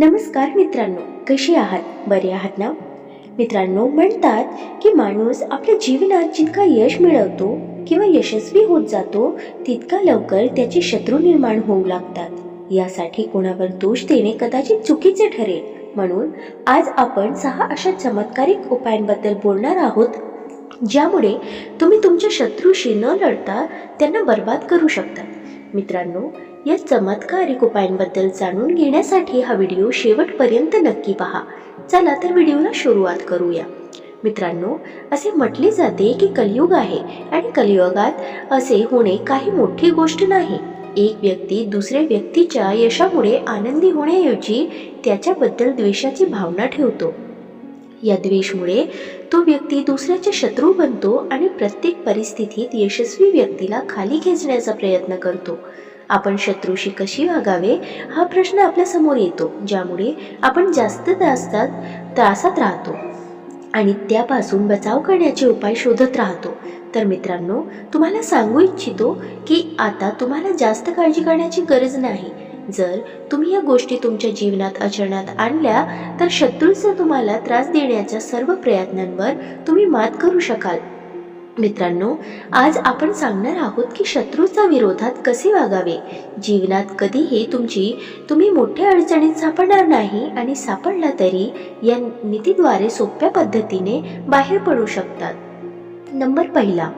नमस्कार मित्रांनो कशी आहात? बरे आहात ना? मित्रांनो म्हणतात की माणूस आपल्या जीवनात जितका यश मिळवतो किंवा यशस्वी होत जातो तितका लवकर त्याचे शत्रू निर्माण होऊ लागतात. यासाठी कोणावर दोष देणे कदाचित चुकीचे ठरेल. म्हणून आज आपण सहा अशा चमत्कारिक उपायांबद्दल बोलणार आहोत ज्यामुळे तुम्ही तुमच्या शत्रूशी न लढता त्यांना बर्बाद करू शकता. मित्रांनो या चमत्कारिक उपायांबद्दल जाणून घेण्यासाठी हा व्हिडिओ शेवटपर्यंत नक्की पहा. चला तर व्हिडिओला सुरुवात करूया. मित्रांनो असे म्हटले जाते की कलियुग आहे आणि कलियुगात असे होणे काही मोठी गोष्ट नाही. एक व्यक्ती दुसऱ्या व्यक्तीच्या यशामुळे आनंदी होण्याऐवजी त्याच्याबद्दल द्वेषाची भावना ठेवतो. या द्वेषमुळे तो व्यक्ती दुसऱ्याचे शत्रू बनतो आणि प्रत्येक परिस्थितीत यशस्वी व्यक्तीला खाली खेचण्याचा प्रयत्न करतो. आपण शत्रूशी कशी वागावे हा प्रश्न आपल्यासमोर येतो ज्यामुळे आपण जास्त जास्त त्रासात राहतो आणि त्यापासून बचाव करण्याचे उपाय शोधत राहतो. तर मित्रांनो तुम्हाला सांगू इच्छितो की आता तुम्हाला जास्त काळजी करण्याची गरज नाही. जर तुम्ही या गोष्टी तुमच्या जीवनात आचरणात आणल्या तर शत्रूचा तुम्हाला त्रास देण्याच्या सर्व प्रयत्नांवर तुम्ही मात करू शकाल. मित्रांनो आज आपण सांगणार आहोत की शत्रूचा विरोधात कसे वागावे? जीवनात कधीही तुमची तुम्ही मोठ्या अडचणीत सापडणार नाही आणि सापडला तरी या नीतीद्वारे सोप्या पद्धतीने बाहेर पडू शकतात. नंबर पहिला.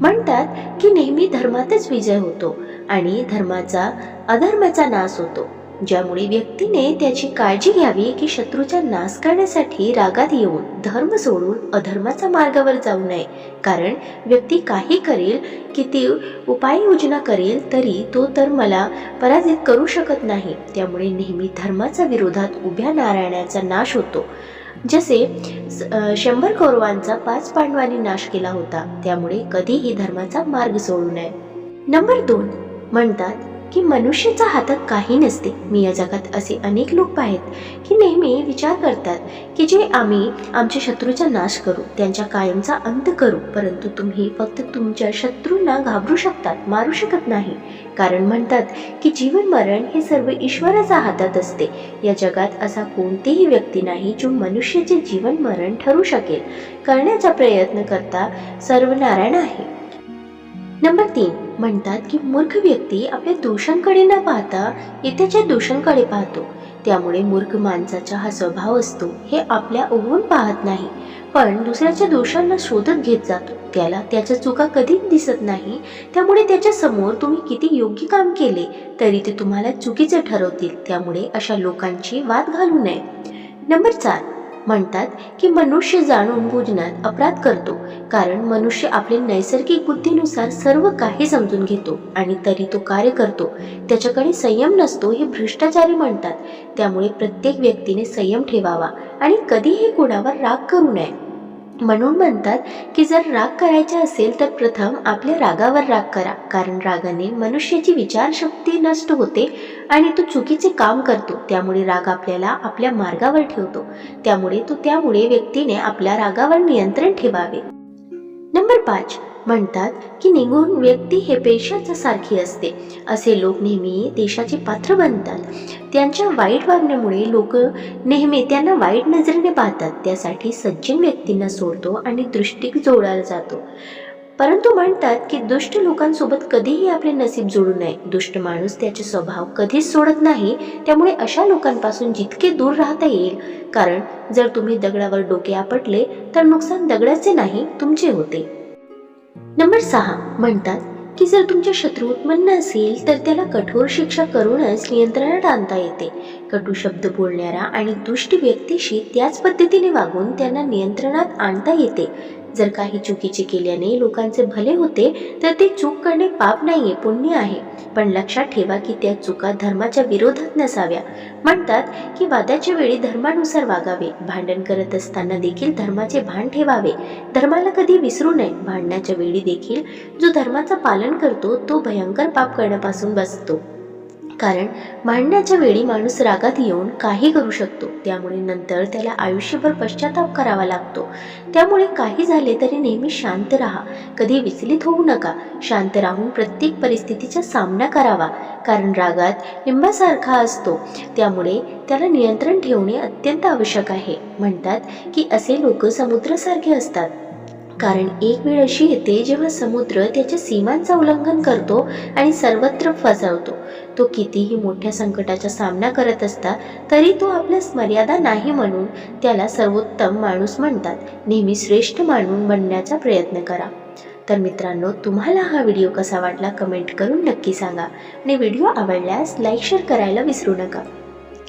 म्हणतात की नेहमी धर्मातच विजय होतो. आणि धर्माचा अधर्माचा नाश होतो. ज्यामुळे व्यक्तीने त्याची काळजी घ्यावी की शत्रूचा नाश करण्यासाठी रागात येऊन धर्म सोडून अधर्माच्या मार्गावर जाऊ नये. कारण व्यक्ती काही करेल किती उपाययोजना करेल तरी तो तर मला पराजित करू शकत नाही. त्यामुळे नेहमी धर्माच्या विरोधात उभ्या नारायणाचा नाश होतो. जसे स- शंभर कौरवांचा पाच पांडवांनी नाश केला होता त्यामुळे कधीही धर्माचा मार्ग सोडू नये. नंबर दोन. म्हणतात की मनुष्याच्या हातात काही नसते. मी या जगात असे अनेक लोक आहेत की नेहमी विचार करतात की जे आम्ही आमच्या शत्रूचा नाश करू त्यांच्या कायमचा अंत करू परंतु तुम्ही फक्त तुमच्या शत्रूंना घाबरू शकतात मारू शकत नाही. कारण म्हणतात की जीवन मरण हे सर्व ईश्वराच्या हातात असते. या जगात असा कोणतीही व्यक्ती नाही जो मनुष्याचे जीवन मरण ठरू शकेल. करण्याचा प्रयत्न करता सर्व नारायण आहे. नंबर तीन. म्हणतात की मूर्ख व्यक्ती आपल्या दोषांकडे न पाहता इतरच्या दोषांकडे पाहतो. त्यामुळे मूर्ख माणसाचा हा स्वभाव असतो हे आपल्या ओघून पाहत नाही. पण दुसऱ्याच्या दोषांना शोधत घेत जातो. त्याला त्याच्या चुका कधीच दिसत नाही त्यामुळे त्याच्यासमोर तुम्ही किती योग्य काम केले तरी ते तुम्हाला चुकीचे ठरवतील. त्यामुळे अशा लोकांची वाद घालू नये. नंबर चार. म्हणतात की मनुष्य जाणून बुजण्यात अपराध करतो कारण मनुष्य आपले नैसर्गिक बुद्धीनुसार सर्व काही समजून घेतो आणि तरी तो कार्य करतो. त्याच्याकडे संयम नसतो हे भ्रष्टाचारी म्हणतात. त्यामुळे प्रत्येक व्यक्तीने संयम ठेवावा आणि कधीही कोणावर राग करू नये. म्हणून म्हणतात की जर राग करायचा असेल तर प्रथम आपल्या रागावर राग करा. कारण रागाने मनुष्याची विचारशक्ती नष्ट होते आणि तो चुकीचे काम करतो. त्यामुळे राग आपल्याला आपल्या मार्गावर ठेवतो. त्यामुळे तो त्यामुळे व्यक्तीने आपल्या रागावर नियंत्रण ठेवावे. नंबर पाच. म्हणतात की निघून व्यक्ती हे पेशाच्या सारखी असते. असे लोक नेहमी देशाचे पात्र बनतात. त्यांच्या वाईट वागण्यामुळे लोक नेहमी त्यांना वाईट नजरेने पाहतात. त्यासाठी सज्जन व्यक्तींना सोडतो आणि दृष्टी जोडायला जातो. परंतु म्हणतात की दुष्ट लोकांसोबत कधीही आपले नसीब जोडू नये. दुष्ट माणूस त्याचे स्वभाव कधीच सोडत नाही. त्यामुळे अशा लोकांपासून जितके दूर राहता येईल. कारण जर तुम्ही दगडावर डोके आपटले तर नुकसान दगडाचे नाही तुमचे होते. नंबर सहा. म्हणतात की जर तुमचे शत्रू उत्पन्न असेल तर त्याला कठोर शिक्षा करूनच नियंत्रणात आणता येते. कटू शब्द बोलणारा आणि दुष्ट व्यक्तीशी त्याच पद्धतीने वागून त्यांना नियंत्रणात आणता येते. जर काही चुकीचे केल्याने लोकांचे भले होते तर ते चूक करणे पाप नाहीये पुण्य आहे. पण लक्षात ठेवा की त्या चुका धर्माच्या विरोधात नसाव्या. म्हणतात की वादाच्या वेळी धर्मानुसार वागावे. भांडण करत असताना देखील धर्माचे भान ठेवावे. धर्माला कधी विसरू नये. भांडण्याच्या वेळी देखील जो धर्माचं पालन करतो तो भयंकर पाप करण्यापासून बसतो. कारण भांडण्याच्या वेळी माणूस रागात येऊन काही करू शकतो. त्यामुळे नंतर त्याला आयुष्यभर पश्चाताप करावा लागतो. त्यामुळे काही झाले तरी नेहमी शांत राहा. कधी विचलित होऊ नका. शांत राहून प्रत्येक परिस्थितीचा सामना करावा. कारण रागात लिंबासारखा असतो. त्यामुळे त्याला नियंत्रण ठेवणे अत्यंत आवश्यक आहे. म्हणतात की असे लोक समुद्रासारखे असतात. कारण एक वेळ अशी येते जेव्हा समुद्र त्याच्या सीमांचा उल्लंघन करतो आणि सर्वत्र फसवतो. तो कितीही मोठ्या संकटाचा सामना करत असता तरी तो आपल्यास मर्यादा नाही म्हणून त्याला सर्वोत्तम माणूस म्हणतात. नेहमी श्रेष्ठ माणूस बनण्याचा प्रयत्न करा. तर मित्रांनो तुम्हाला हा व्हिडिओ कसा वाटला कमेंट करून नक्की सांगा. आणि व्हिडिओ आवडल्यास लाईक शेअर करायला विसरू नका.